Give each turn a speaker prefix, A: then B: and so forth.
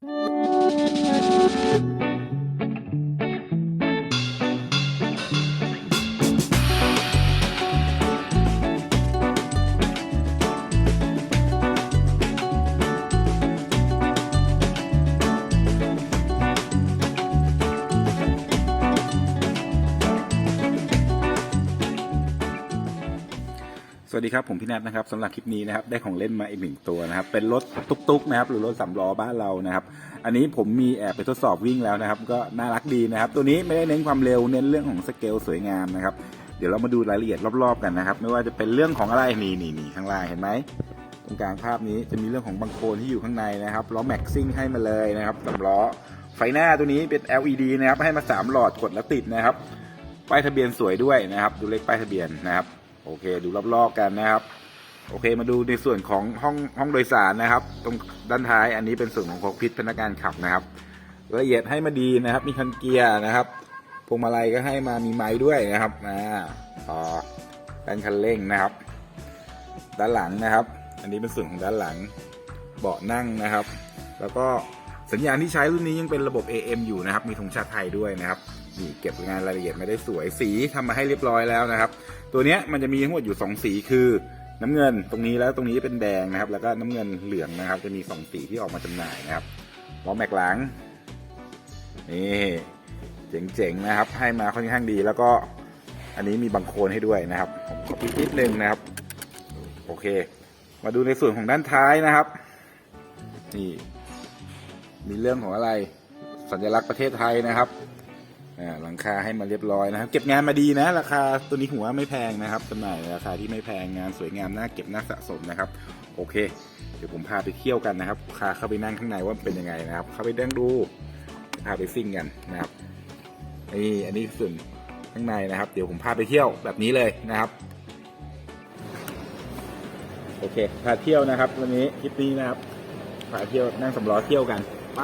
A: Thank you. สวัสดีครับ ผมพี่แนทนะครับสำหรับคลิปนี้นะครับได้ของเล่นมาอีกหนึ่งตัวนะครับ เป็นรถตุ๊กๆนะครับหรือรถสำล้อบ้านเรานะครับ อันนี้ผมมีแอบไปทดสอบวิ่งแล้วนะครับ ก็น่ารักดีนะครับ ตัวนี้ไม่ได้เน้นความเร็วเน้นเรื่องของสเกลสวยงามนะครับ เดี๋ยวเรามาดูรายละเอียดรอบๆกันนะครับ ไม่ว่าจะเป็นเรื่องของอะไรนี่นี่นี่ข้างล่างเห็นไหมตรงกลางภาพนี้จะมีเรื่องของบังโคลนที่อยู่ข้างในนะครับล้อแม็กซิ่งให้มาเลยนะครับสำล้อไฟหน้าตัวนี้เป็น LED นะครับให้มาสามหลอดกดแล้วติดนะครับป้ายทะเบียนสวยด้วยนะครับ ดูเลขป้ายทะเบียนนะครับ โอเค ดูรอบๆกันนะครับ โอเค มาดูในส่วนของห้องห้องโดยสารนะครับ ตรงด้านท้ายอันนี้เป็นส่วนของคอกพิษพนักงานขับนะครับ ละเอียดให้มาดีนะครับ มีคันเกียร์นะครับพวงมาลัยก็ให้มามีไม้ด้วยนะครับอ่าต่อด้านคันเร่งนะครับ ด้านหลังนะครับ อันนี้เป็นส่วนของด้านหลังเบาะนั่งนะครับ แล้วก็สัญญาณที่ใช้รุ่นนี้ยังเป็นระบบ AM อยู่นะครับ มีธงชาติไทยด้วยนะครับ นี่เก็บงานรายละเอียดไม่ได้สวยสีทำมาให้เรียบร้อยแล้วนะครับ ตัวเนี้ยมันจะมีทั้งหมดอยู่ 2 สีคือน้ำเงินตรงนี้แล้วตรงนี้เป็นแดงนะครับ แล้วก็น้ำเงินเหลืองนะครับ จะมี 2 สีที่ออกมาจำหน่ายนะครับล้อแม็กหลังนี่เจ๋งๆนะครับ ให้มาค่อนข้างดีแล้วก็อันนี้มีบังโคลนให้ด้วยนะครับผมขอพิดนิดนึงนะครับ โอเค มาดูในส่วนของด้านท้ายนะครับนี่มีเรื่องของอะไร สัญลักษณ์ประเทศไทยนะครับ หลังคาให้มาเรียบร้อยนะครับ เก็บงานมาดีนะ ราคาตัวนี้หัวไม่แพงนะครับจำหน่ายราคาที่ไม่แพงงานสวยงามน่าเก็บน่าสะสมนะครับ โอเค เดี๋ยวผมพาไปเที่ยวกันนะครับพาเข้าไปนั่งข้างในว่าเป็นยังไงนะครับ เข้าไปนั่งดูพาไปซิ่งกันนะครับนี่อันนี้ส่วนข้างในนะครับ เดี๋ยวผมพาไปเที่ยวแบบนี้เลยนะครับโอเคพาเที่ยวนะครับ วันนี้คลิปนี้นะครับพาเที่ยวนั่งสำล้อเที่ยวกันไป